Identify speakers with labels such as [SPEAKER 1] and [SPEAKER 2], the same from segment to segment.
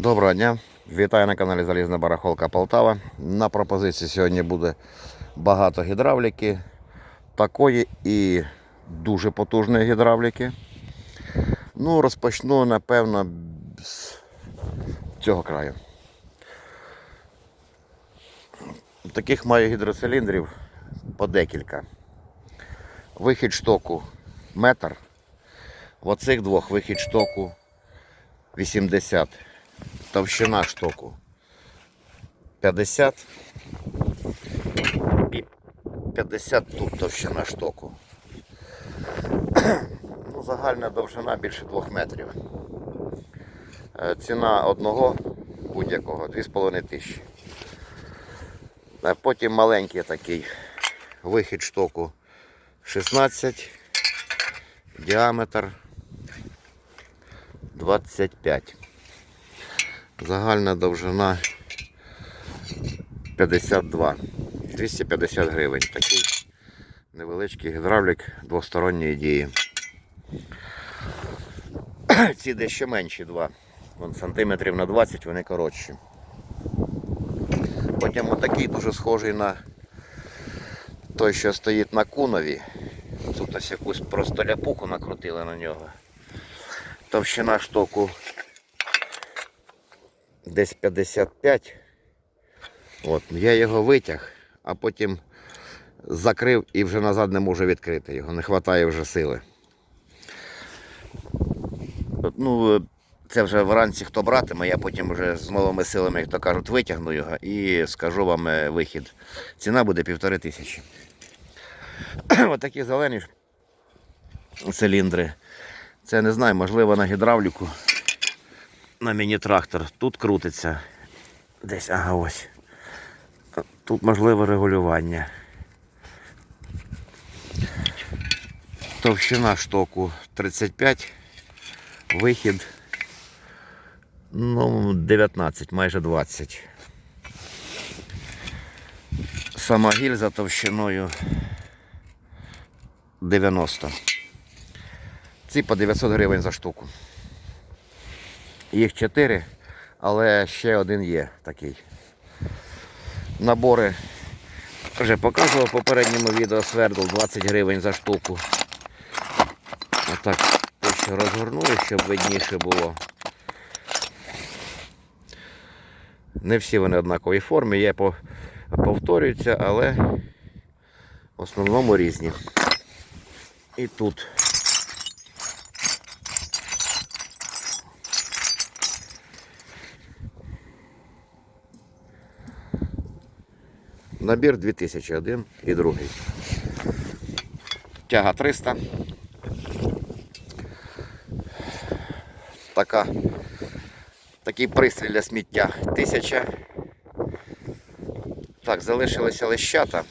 [SPEAKER 1] Доброго дня! Вітаю на каналі Залізна Барахолка Полтава. На пропозиції сьогодні буде багато гідравліки, такої і дуже потужної гідравліки. Ну, розпочну, напевно, з цього краю. Таких маю гідроциліндрів по декілька. Вихід штоку метр. В оцих двох вихід штоку 80. Товщина штоку 50 і 50 тут товщина штоку. Ну, загальна довжина більше 2 метрів. Е, Ціна одного будь-якого 2,5 тисячі. Е, Потім маленький такий вихід штоку 16, діаметр 25. Загальна довжина 52. 250 гривень. Такий невеличкий гідравлік двосторонньої дії. Ці дещо менші два. Вон сантиметрів на 20 вони коротші. Потім отакий дуже схожий на той, що стоїть на кунові. Тут ось якусь просто ляпуху накрутили на нього. Товщина штоку десь 55. От, я його витяг, а потім закрив і вже назад не можу відкрити його. Не вистачає вже сили. Ну, це вже вранці хто братиме, я потім вже з новими силами, як то кажуть, витягну його і скажу вам е, вихід. Ціна буде півтори тисячі. Отакі зелені циліндри. Це не знаю, можливо на гідравліку на міні-трактор. Тут крутиться. Десь, ага, ось. Тут можливо регулювання. Товщина штоку 35, вихід ну, 19, майже 20. Сама гільза товщиною 90. Ці по 900 гривень за штуку. Їх 4, але ще один є такий. Набори вже показував в попередньому відео свердл 20 гривень за штуку. Отак ще розгорную, щоб видніше було. Не всі вони однакової форми, є по- повторюються, але в основному різні. І тут. Набір 2001 і другий. Тяга 300. Така, такий пристрій для сміття 1000. Так, залишилися лещата.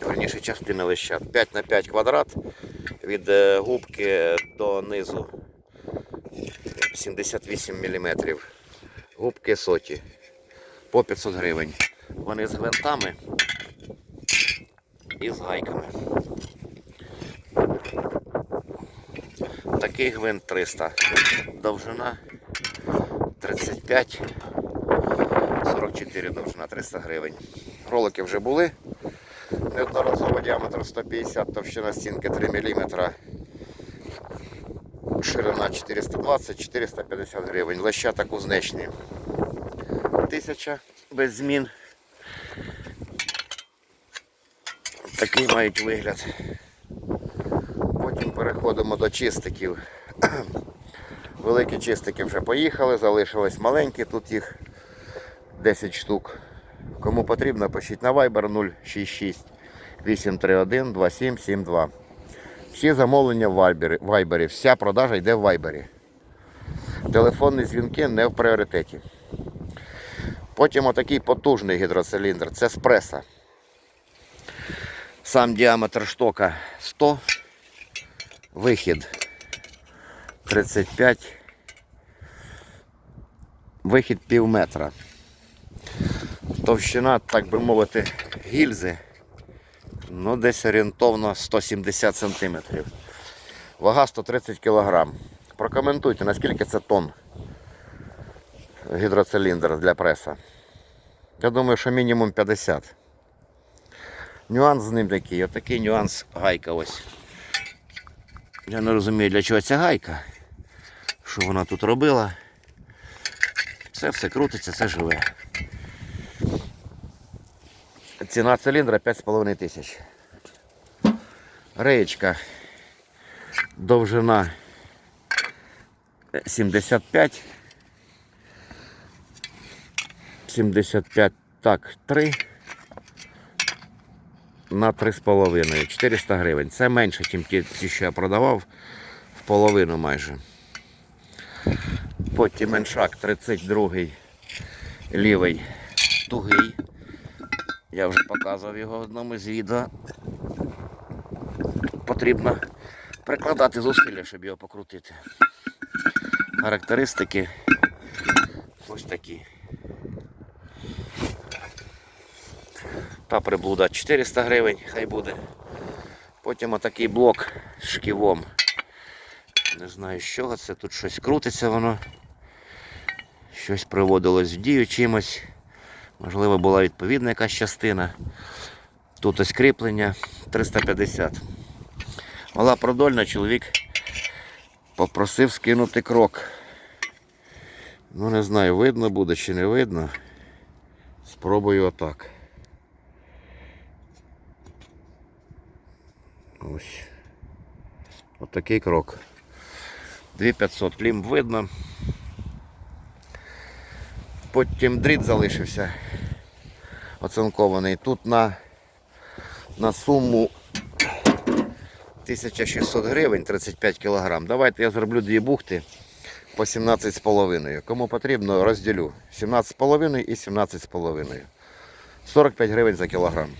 [SPEAKER 1] Верніше частина лещат. 5 на 5 квадрат від е, губки до низу 78 мм. Губки соті по 500 гривень. Вони з гвинтами і з гайками. Такий гвинт 300. Довжина 35, 44 довжина 300 гривень. Ролики вже були. Неодноразово діаметр 150, товщина стінки 3 мм. Ширина 420-450 гривень. Лещата кузнечні. 1000 без змін. Такий мають вигляд. Потім переходимо до чистиків. Великі чистики вже поїхали, залишились маленькі, тут їх 10 штук. Кому потрібно, пишіть на Viber 066 831 2772. Всі замовлення в Viber, вся продажа йде в Viber. Телефонні дзвінки не в пріоритеті. Потім отакий потужний гідроциліндр. Це спреса. Сам діаметр штока 100, вихід 35, вихід пів метра. Товщина, так би мовити, гільзи, ну десь орієнтовно 170 см. Вага 130 кг. Прокоментуйте, наскільки це тонн. гідроциліндр для преса. Я думаю, що мінімум 50. Нюанс з ним такий, отакий нюанс гайка ось. Я не розумію, для чого ця гайка. Що вона тут робила. Це все крутиться, це живе. Ціна циліндра 5,5 тисяч. Реєчка. Довжина 75. 75, так, 3 на 3,5. 400 гривень. Це менше, ніж ті, що я продавав. В половину майже. Потім меншак 32 лівий тугий. Я вже показував його в одному з відео. Потрібно прикладати зусилля, щоб його покрутити. Характеристики ось такі. Та приблуда 400 гривень, хай буде. Потім отакий блок з шківом. Не знаю з чого це, тут щось крутиться воно. Щось приводилось в дію чимось. Можливо, була відповідна якась частина. Тут ось кріплення 350. Мала продольна, чоловік попросив скинути крок. Ну не знаю, видно буде чи не видно. Спробую отак. Ось. Отакий крок. 2500 клім видно. Потім дріт залишився оцинкований. Тут на, на суму 1600 гривень 35 кг. Давайте я зроблю дві бухти по 17,5. Кому потрібно, розділю 17,5 і 17,5. 45 гривень за кілограм.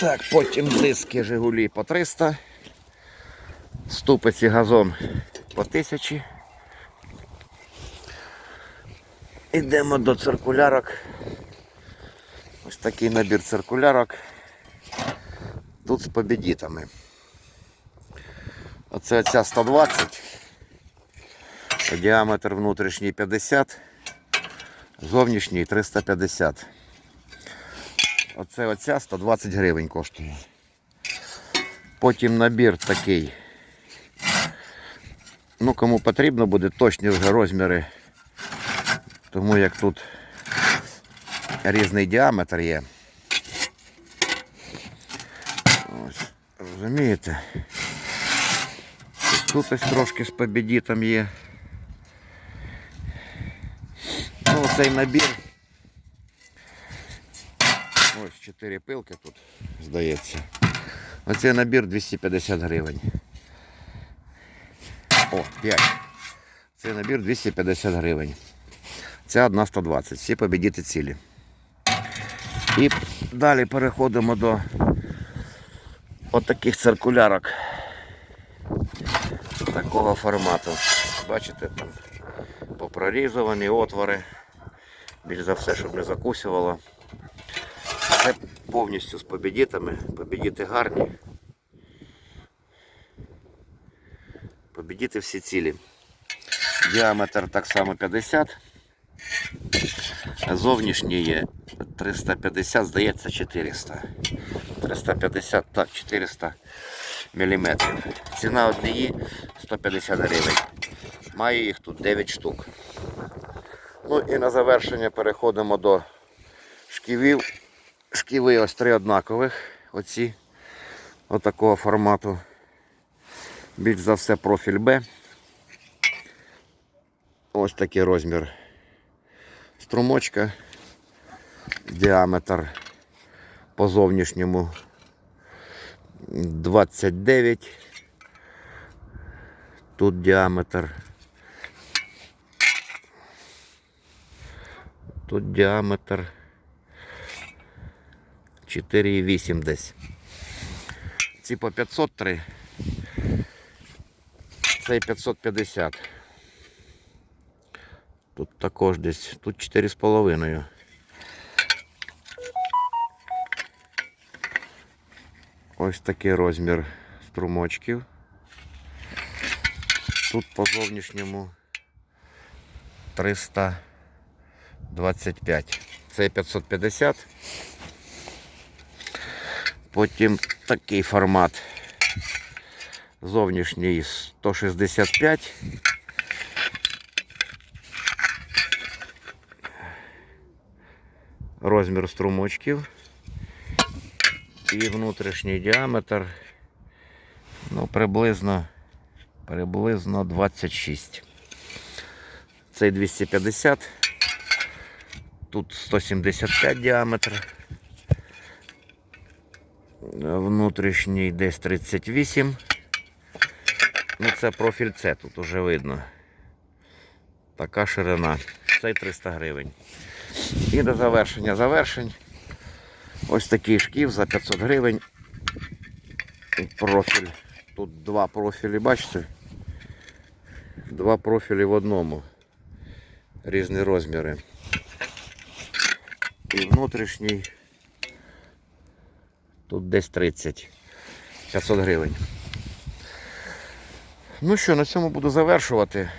[SPEAKER 1] Так, потім диски Жигулі по 300. Ступиці газон по 1000. Ідемо до циркулярок. Ось такий набір циркулярок. Тут з побідітами. Оце ця 120. Діаметр внутрішній 50, зовнішній 350. Оце оця 120 гривень коштує. Потім набір такий. Ну, кому потрібно буде точні вже розміри. Тому як тут різний діаметр є. Ось, розумієте? Тут ось трошки з побідітом є. Ну, цей набір. Ось 4 пилки тут, здається. Оцей набір 250 гривень. О, 5. Цей набір 250 гривень. Ця одна 120. Всі побідіти цілі. І далі переходимо до отаких циркулярок. Такого формату. Бачите, там попрорізовані отвори. Більш за все, щоб не закусювало. Це повністю з побідітами. Побідіти гарні. Побідіти всі цілі. Діаметр так само 50. Зовнішній є 350, здається 400. 350, так, 400 мм. Ціна однієї 150 гривень. Маю їх тут 9 штук. Ну і на завершення переходимо до шківів. Шківи ось три однакових. Оці отакого формату. Більш за все профіль Б. Ось такий розмір. Струмочка. Діаметр по зовнішньому 29. Тут діаметр. Тут діаметр 4,8 десь. Ці по 503. Цей 550. Тут також десь, тут 4,5. Ось такий розмір струмочків. Тут по зовнішньому 325. Це 550. Потім такий формат. Зовнішній 165. Розмір струмочків. І внутрішній діаметр. Ну, приблизно, приблизно 26. Цей 250. Тут 175 діаметр. Внутрішній десь 38. Ну, це профіль С, тут уже видно. Така ширина. Цей 300 гривень. І до завершення завершень. Ось такий шків за 500 гривень. Профіль. Тут два профілі, бачите? Два профілі в одному. Різні розміри. І внутрішній. Тут десь 30. 500 гривень. Ну що, на цьому буду завершувати.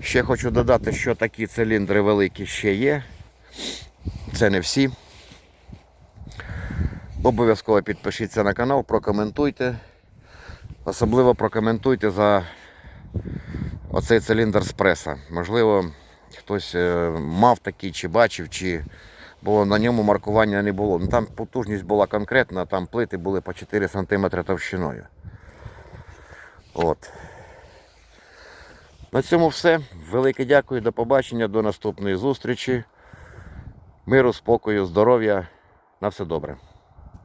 [SPEAKER 1] Ще хочу додати, що такі циліндри великі ще є. Це не всі. Обов'язково підпишіться на канал, прокоментуйте. Особливо прокоментуйте за оцей циліндр з преса. Можливо, хтось е, мав такий, чи бачив, чи бо на ньому маркування не було. Ну, там потужність була конкретна, там плити були по 4 см товщиною. От. На цьому все. Велике дякую, до побачення, до наступної зустрічі. Миру, спокою, здоров'я. На все добре.